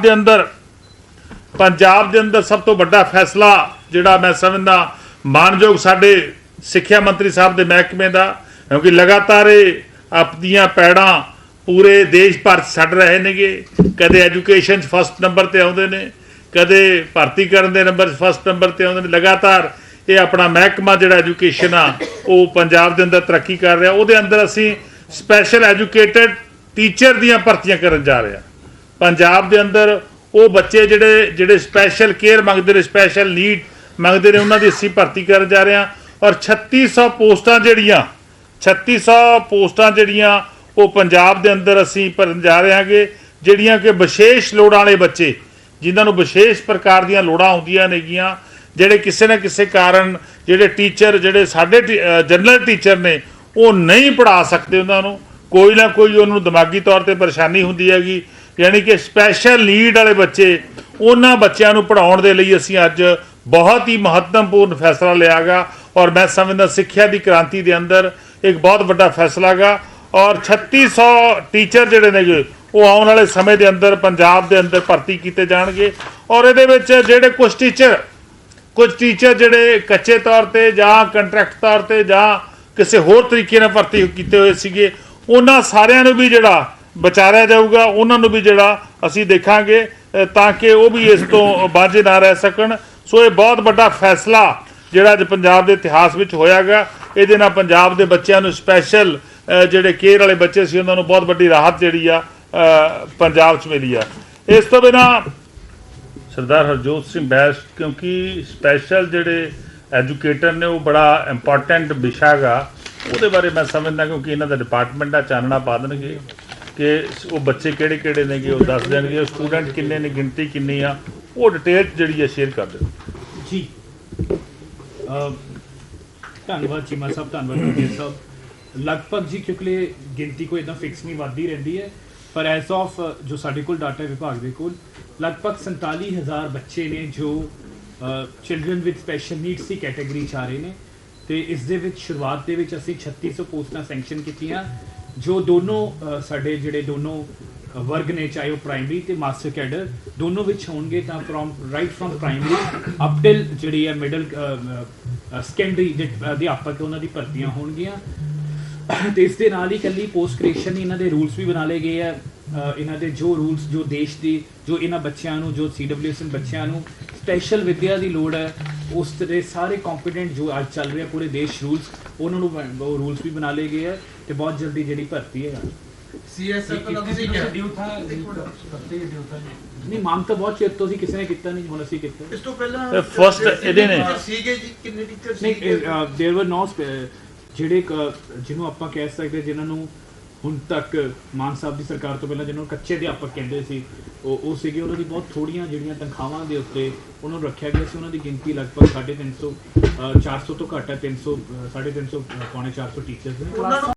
ਦੇ ਅੰਦਰ, ਪੰਜਾਬ ਦੇ ਅੰਦਰ ਸਭ ਤੋਂ ਵੱਡਾ ਫੈਸਲਾ ਜਿਹੜਾ ਮੈਂ ਸਮਝਦਾ, ਮਾਨਯੋਗ ਸਾਡੇ ਸਿੱਖਿਆ ਮੰਤਰੀ ਸਾਹਿਬ ਦੇ ਮਹਿਕਮੇ ਦਾ, ਕਿਉਂਕਿ ਲਗਾਤਾਰ ਇਹ ਆਪਣੀਆਂ ਪੈੜਾਂ ਪੂਰੇ ਦੇਸ਼ ਭਰ 'ਚ ਛੱਡ ਰਹੇ ਨੇਗੇ। ਕਦੇ ਐਜੂਕੇਸ਼ਨ 'ਚ ਫਸਟ ਨੰਬਰ ਤੇ ਆਉਂਦੇ ਨੇ, ਕਦੇ ਭਰਤੀ ਕਰਨ ਦੇ ਨੰਬਰ 'ਚ ਫਸਟ ਨੰਬਰ ਤੇ ਆਉਂਦੇ ਨੇ। ਲਗਾਤਾਰ ਇਹ ਆਪਣਾ ਮਹਿਕਮਾ ਜਿਹੜਾ ਐਜੂਕੇਸ਼ਨ ਆ, ਉਹ ਪੰਜਾਬ ਦੇ ਅੰਦਰ ਤਰੱਕੀ ਕਰ ਰਿਹਾ। ਉਹਦੇ ਅੰਦਰ ਅਸੀਂ ਸਪੈਸ਼ਲ ਐਜੂਕੇਟਡ ਟੀਚਰ ਦੀਆਂ ਭਰਤੀਆਂ ਕਰਨ ਜਾ ਰਹੇ ਹਾਂ। ਪੰਜਾਬ ਦੇ ਅੰਦਰ ਉਹ ਬੱਚੇ ਜਿਹੜੇ ਜਿਹੜੇ ਸਪੈਸ਼ਲ ਕੇਅਰ ਮੰਗਦੇ ਨੇ ਸਪੈਸ਼ਲ ਨੀਡ ਮੰਗਦੇ ਨੇ, ਉਹਨਾਂ ਦੀ ਅਸੀਂ ਭਰਤੀ ਕਰਨ ਜਾ ਰਹੇ ਹਾਂ। ਔਰ 3600 ਪੋਸਟਾਂ ਜਿਹੜੀਆਂ 3600 ਪੋਸਟਾਂ ਜਿਹੜੀਆਂ ਉਹ ਪੰਜਾਬ ਦੇ ਅੰਦਰ ਅਸੀਂ ਭਰਨ ਜਾ ਰਹੇ ਹਾਂਗੇ, ਜਿਹੜੀਆਂ ਕਿ ਵਿਸ਼ੇਸ਼ ਲੋੜਾਂ ਵਾਲੇ ਬੱਚੇ, ਜਿਨ੍ਹਾਂ ਨੂੰ ਵਿਸ਼ੇਸ਼ ਪ੍ਰਕਾਰ ਦੀਆਂ ਲੋੜਾਂ ਹੁੰਦੀਆਂ ਨੇਗੀਆਂ, ਜਿਹੜੇ ਕਿਸੇ ਨਾ ਕਿਸੇ ਕਾਰਨ ਜਿਹੜੇ ਟੀਚਰ ਜਿਹੜੇ ਸਾਡੇ ਜਨਰਲ ਟੀਚਰ ਨੇ, ਉਹ ਨਹੀਂ ਪੜ੍ਹਾ ਸਕਦੇ ਉਹਨਾਂ ਨੂੰ। ਕੋਈ ਨਾ ਕੋਈ ਉਹਨੂੰ ਦਿਮਾਗੀ ਤੌਰ ਤੇ ਪਰੇਸ਼ਾਨੀ ਹੁੰਦੀ ਹੈਗੀ। ਯਾਨੀ ਕਿ ਸਪੈਸ਼ਲ ਨੀਡ ਵਾਲੇ ਬੱਚੇ, ਉਹਨਾਂ ਬੱਚਿਆਂ ਨੂੰ ਪੜ੍ਹਾਉਣ ਦੇ ਲਈ ਅਸੀਂ ਅੱਜ ਬਹੁਤ ਹੀ ਮਹੱਤਵਪੂਰਨ ਫੈਸਲਾ ਲਿਆਗਾ ਔਰ ਮੈਂ ਸਮਝਦਾ ਸਿੱਖਿਆ ਦੀ ਕ੍ਰਾਂਤੀ ਦੇ ਅੰਦਰ ਇੱਕ ਬਹੁਤ ਵੱਡਾ ਫੈਸਲਾ ਗਾ ਔਰ 3600 ਟੀਚਰ ਜਿਹੜੇ ਨੇਗੇ, ਉਹ ਆਉਣ ਵਾਲੇ ਸਮੇਂ ਦੇ ਅੰਦਰ, ਪੰਜਾਬ ਦੇ ਅੰਦਰ ਭਰਤੀ ਕੀਤੇ ਜਾਣਗੇ ਔਰ ਇਹਦੇ ਵਿੱਚ ਜਿਹੜੇ ਕੁਝ ਟੀਚਰ ਕੁਝ ਟੀਚਰ ਜਿਹੜੇ ਕੱਚੇ ਤੌਰ ਤੇ ਜਾਂ ਕੰਟਰੈਕਟ ਤੌਰ ਤੇ ਜਾਂ ਕਿਸੇ ਹੋਰ ਤਰੀਕੇ ਨਾਲ ਭਰਤੀ ਕੀਤੇ ਹੋਏ ਸੀਗੇ, ਉਹਨਾਂ ਸਾਰਿਆਂ ਨੂੰ ਵੀ ਜਿਹੜਾ ਵਿਚਾਰਿਆ ਜਾਊਗਾ, ਉਹਨਾਂ ਨੂੰ ਵੀ ਜਿਹੜਾ ਅਸੀਂ ਦੇਖਾਂਗੇ ਤਾਂ ਕਿ ਉਹ ਵੀ ਇਸ ਤੋਂ ਬਾਝੇ ਨਾ ਰਹਿ ਸਕਣ। ਸੋ ਇਹ ਬਹੁਤ ਵੱਡਾ ਫੈਸਲਾ ਜਿਹੜਾ ਅੱਜ ਪੰਜਾਬ ਦੇ ਇਤਿਹਾਸ ਵਿੱਚ ਹੋਇਆਗਾ। ਇਹਦੇ ਨਾਲ ਪੰਜਾਬ ਦੇ ਬੱਚਿਆਂ ਨੂੰ ਸਪੈਸ਼ਲ ਜਿਹੜੇ ਕੇਅਰ ਵਾਲੇ ਬੱਚੇ ਸੀ, ਉਹਨਾਂ ਨੂੰ ਬਹੁਤ ਵੱਡੀ ਰਾਹਤ ਜਿਹੜੀ ਆ ਪੰਜਾਬ 'ਚ ਮਿਲੀ ਆ। ਇਸ ਤੋਂ ਬਿਨਾਂ ਸਰਦਾਰ ਹਰਜੋਤ ਸਿੰਘ ਬੈਸ, ਕਿਉਂਕਿ ਸਪੈਸ਼ਲ ਜਿਹੜੇ ਐਜੂਕੇਟਰ ਨੇ, ਉਹ ਬੜਾ ਇੰਪੋਰਟੈਂਟ ਵਿਸ਼ਾ ਗਾ। ਉਹਦੇ ਬਾਰੇ ਮੈਂ ਸਮਝਦਾ, ਕਿਉਂਕਿ ਇਹਨਾਂ ਦਾ ਡਿਪਾਰਟਮੈਂਟ ਆ, ਚਾਨਣਾ ਪਾ ਦੇਣਗੇ। ਕਿ ਉਹ ਬੱਚੇ ਕਿਹੜੇ ਕਿਹੜੇ ਨੇਗੇ ਉਹ ਦੱਸ ਦੇਣਗੇ। ਸਟੂਡੈਂਟ ਕਿੰਨੇ ਨੇ, ਗਿਣਤੀ ਕਿੰਨੀ ਆ, ਉਹ ਡਿਟੇਲ ਜਿਹੜੀ ਹੈ ਸ਼ੇਅਰ ਕਰ ਦਿਓ। ਜੀ। ਧੰਨਵਾਦ ਚੀਮਾ ਸਾਹਿਬ, ਧੰਨਵਾਦ ਜੀ ਸਾਹਿਬ। ਲਗਭਗ ਜੀ, ਕਿਉਂਕਿ ਗਿਣਤੀ ਕੋਈ ਇਦਾਂ ਫਿਕਸ ਨਹੀਂ ਵੱਧਦੀ ਰਹਿੰਦੀ ਹੈ, ਪਰ ਐਸ ਆਫ ਜੋ ਸਾਡੇ ਕੋਲ ਡਾਟਾ ਵਿਭਾਗ ਦੇ ਕੋਲ, ਲਗਭਗ 47000 ਬੱਚੇ ਨੇ ਜੋ ਚਿਲਡਰਨ ਵਿਦ ਸਪੈਸ਼ਲ ਨੀਡਸ ਦੀ ਕੈਟਾਗਰੀ ਚ ਆ ਰਹੇ ਨੇ। ਤੇ ਇਸ ਦੇ ਵਿੱਚ ਸ਼ੁਰੂਆਤ ਦੇ ਵਿੱਚ ਅਸੀਂ 3600 ਪੋਸਟਾਂ ਸੈਂਕਸ਼ਨ ਕੀਤੀਆਂ। ਜੋ ਦੋਨੋਂ ਸਾਡੇ ਜਿਹੜੇ ਦੋਨੋਂ ਵਰਗ ਨੇ, ਚਾਹੇ ਉਹ ਪ੍ਰਾਇਮਰੀ ਤੇ ਮਾਸਟਰ ਕੈਡਰ ਦੋਨੋਂ ਵਿੱਚ ਹੋਣਗੇ ਤਾਂ from right from primary up till ਜਿਹੜੀ ਹੈ ਮਿਡਲ ਸੈਕੰਡਰੀ ਦੇ ਅਧਿਆਪਕ, ਉਹਨਾਂ ਦੀ ਭਰਤੀਆਂ ਹੋਣਗੀਆਂ। ਤੇ ਇਸ ਦੇ ਨਾਲ ਹੀ ਕੱਲੀ ਪੋਸਟ ਕ੍ਰੀਏਸ਼ਨ ਇਹਨਾਂ ਦੇ ਰੂਲਸ ਵੀ ਬਣਾ ਲਏ ਗਏ ਆ। ਇਹਨਾਂ ਦੇ ਜੋ ਰੂਲਸ ਜੋ ਦੇਸ਼ ਦੀ, ਜੋ ਇਹਨਾਂ ਬੱਚਿਆਂ ਨੂੰ, ਜੋ ਸੀਡਬਲਯੂਐਸ ਬੱਚਿਆਂ ਨੂੰ ਸਪੈਸ਼ਲ ਵਿਦਿਆ ਦੀ ਲੋੜ ਹੈ ਉਸ ਦੇ ਸਾਰੇ ਕੰਪੀਟੈਂਟ ਜੋ ਅੱਜ ਚੱਲ ਰਿਹਾ ਪੂਰੇ ਦੇਸ਼ ਰੂਲਸ ਉਹਨਾਂ ਨੂੰ ਬਣ- ਉਹ ਰੂਲਸ ਵੀ ਬਣਾ ਲਏ ਗਏ ਆ ਤੇ ਬਹੁਤ ਜਲਦੀ ਜਿਹੜੀ ਭਰਤੀ ਹੈ सीएसएफ का किसी क्या ਨਹੀਂ ਮੰਗ ਤਾਂ ਬਹੁਤ ਚਿਰ ਤੋਂ ਸੀ ਕਿਸੇ ਨੇ ਕੀਤਾ ਨਹੀਂ ਹੁਣ ਅਸੀਂ ਕੀਤਾ ਇਸ ਤੋਂ ਪਹਿਲਾਂ ਇਹ first ਇਹਦੇ ਨੇ। ਸੀਗੇ ਜੀ ਕਿੰਨੇ ਟੀਚਰ ਨਹੀਂ ਸੀਗੇ देयर वर नो ਜਿਹੜੇ ਕ- ਜਿਹਨੂੰ ਆਪਾਂ ਕਹਿ ਸਕਦੇ ਜਿਨ੍ਹਾਂ ਨੂੰ ਹੁਣ ਤੱਕ ਮਾਨ ਸਾਹਿਬ ਦੀ ਸਰਕਾਰ ਤੋਂ ਪਹਿਲਾਂ ਜਿਹਨਾਂ ਨੂੰ ਕੱਚੇ ਅਧਿਆਪਕ ਕਹਿੰਦੇ ਸੀ, ਉਹ ਉਹ ਸੀਗੇ, ਉਹਨਾਂ ਦੀ ਬਹੁਤ ਥੋੜੀਆਂ ਜਿਹੜੀਆਂ ਤਨਖਾਹਾਂ ਦੇ ਉੱਤੇ ਉਹਨਾਂ ਨੂੰ ਰੱਖਿਆ ਗਿਆ ਸੀ। ਉਹਨਾਂ ਦੀ ਗਿਣਤੀ ਲਗਭਗ 350 400 ਤੋਂ ਘੱਟ ਹੈ 300 350 ਪੌਣੇ 400 ਟੀਚਰਸ ਨੇ।